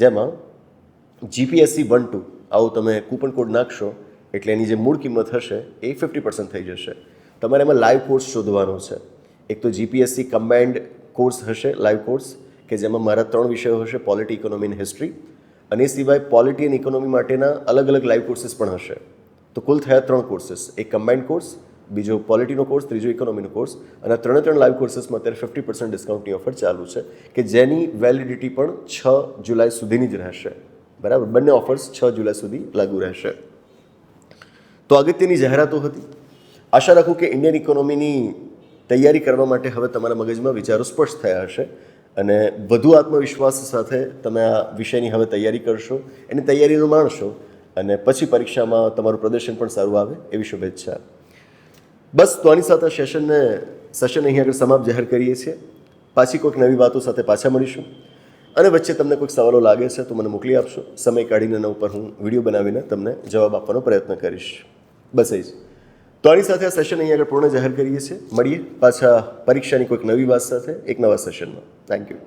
જેમાં જીપીએસસી વન ટુ આવું તમે કૂપન કોડ નાખશો, એટલે એની જે મૂળ કિંમત હશે એ ફિફ્ટી પર્સન્ટ થઈ જશે. તમારે એમાં લાઈવ કોર્સ શોધવાનો છે. એક તો જીપીએસસી કમ્બાઇન્ડ કોર્સ હશે લાઈવ કોર્સ કે જેમાં મારા ત્રણ વિષયો હશે પોલિટી ઇકોનોમી અને હિસ્ટ્રી અને એ સિવાય પોલિટી અને ઇકોનોમી માટેના અલગ અલગ લાઈવ કોર્સીસ પણ હશે. તો કુલ થયા ત્રણ કોર્સિસ એક કમ્બાઇન્ડ કોર્સ બીજો પોલિટીનો કોર્સ ત્રીજો ઇકોનોમીનો કોર્સ અને ત્રણે ત્રણ લાઈવ કોર્સીસમાં અત્યારે ફિફ્ટી પર્સન્ટ ડિસ્કાઉન્ટની ઓફર ચાલુ છે, કે જેની વેલિડિટી પણ છ જુલાઈ સુધીની જ રહેશે. બરાબર? બંને ઓફર્સ છ જુલાઈ સુધી લાગુ રહેશે. તો અગત્યની જાહેરાતો હતી. આશા રાખું કે ઇન્ડિયન ઇકોનોમીની તૈયારી કરવા માટે હવે તમારા મગજમાં વિચારો સ્પષ્ટ થયા હશે અને વધુ આત્મવિશ્વાસ સાથે તમે આ વિષયની હવે તૈયારી કરશો, એની તૈયારીનું માણશો અને પછી પરીક્ષામાં તમારું પ્રદર્શન પણ સારું આવે એવી શુભેચ્છા. બસ તો આની સાથે સેશનને સેશન અહીં આગળ સમાપ્ત જાહેર કરીએ છીએ. પાછી કોઈક નવી વાતો સાથે પાછા મળીશું. અને વચ્ચે તમને કોઈક સવાલો લાગે છે તો મને મોકલી આપશો. સમય કાઢીને એના ઉપર હું વીડિયો બનાવીને તમને જવાબ આપવાનો પ્રયત્ન કરીશ. બસ એ જ. તો આની સાથે આ સેશન અહીં આગળ પૂર્ણ જાહેર કરીએ છીએ. મળીએ પાછા પરીક્ષાની કોઈક નવી વાત સાથે એક નવા સેશનમાં થેન્ક યુ